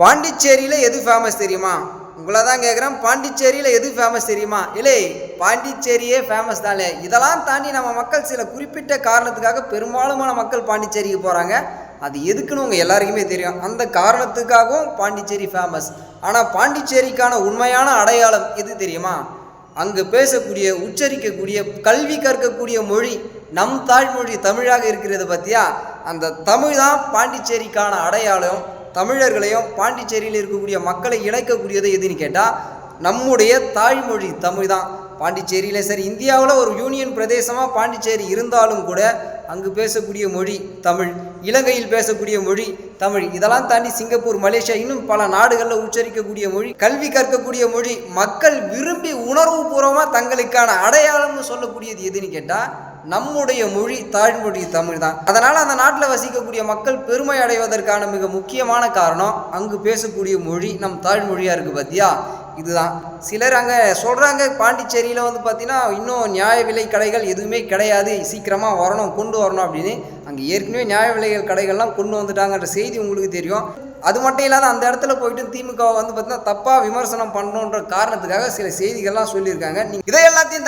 பாண்டிச்சேரியில் எது ஃபேமஸ் தெரியுமா? உங்களை தான் கேட்குறேன் பாண்டிச்சேரியில் எது ஃபேமஸ் தெரியுமா? இல்லை பாண்டிச்சேரியே ஃபேமஸ் தானே? இதெல்லாம் தாண்டி நம்ம மக்கள் சில குறிப்பிட்ட காரணத்துக்காக பெரும்பாலுமான மக்கள் பாண்டிச்சேரிக்கு போகிறாங்க அது எதுக்குன்னு உங்கள் எல்லாருக்குமே தெரியும். அந்த காரணத்துக்காகவும் பாண்டிச்சேரி ஃபேமஸ் ஆனால் பாண்டிச்சேரிக்கான உண்மையான அடையாளம் எது தெரியுமா? அங்கு பேசக்கூடிய உச்சரிக்கக்கூடிய கல்வி கற்கக்கூடிய மொழி நம் தாய்மொழி தமிழாக இருக்கிறது பற்றியா அந்த தமிழ் தான் பாண்டிச்சேரிக்கான அடையாளம். தமிழர்களையும் பாண்டிச்சேரியில் இருக்கக்கூடிய மக்களை இணைக்கக்கூடியது எதுன்னு கேட்டால் நம்முடைய தாய்மொழி தமிழ் தான். பாண்டிச்சேரியில் சரி இந்தியாவில் ஒரு யூனியன் பிரதேசமாக பாண்டிச்சேரி இருந்தாலும் கூட அங்கு பேசக்கூடிய மொழி தமிழ் இலங்கையில் பேசக்கூடிய மொழி தமிழ். இதெல்லாம் தாண்டி சிங்கப்பூர் மலேசியா இன்னும் பல நாடுகளில் உச்சரிக்கக்கூடிய மொழி கல்வி கற்கக்கூடிய மொழி மக்கள் விரும்பி உணர்வுபூர்வமாக தங்களுக்கான அடையாளம்னு சொல்லக்கூடியது எதுன்னு கேட்டால் நம்முடைய மொழி தாய்மொழி தமிழ் தான். அதனால் அந்த நாட்டில் வசிக்கக்கூடிய மக்கள் பெருமை அடைவதற்கான மிக முக்கியமான காரணம் அங்கு பேசக்கூடிய மொழி நம் தாய்மொழியாக இருக்குது பார்த்தியா இதுதான். சிலர் அங்கே சொல்கிறாங்க பாண்டிச்சேரியில் வந்து பார்த்தீங்கன்னா இன்னும் நியாய விலை கடைகள் எதுவுமே கிடையாது சீக்கிரமாக வரணும் கொண்டு வரணும் அப்படின்னு அங்கே ஏற்கனவே நியாய விலைகள் கடைகள்லாம் கொண்டு வந்துட்டாங்கன்ற செய்தி உங்களுக்கு தெரியும். அது மட்டும் இல்லாத அந்த இடத்துல போயிட்டு திமுக வந்து பார்த்தீங்கன்னா தப்பாக விமர்சனம் பண்ணணுன்ற காரணத்துக்காக சில செய்திகள்லாம் சொல்லியிருக்காங்க. நீங்கள் இதை எல்லாத்தையும்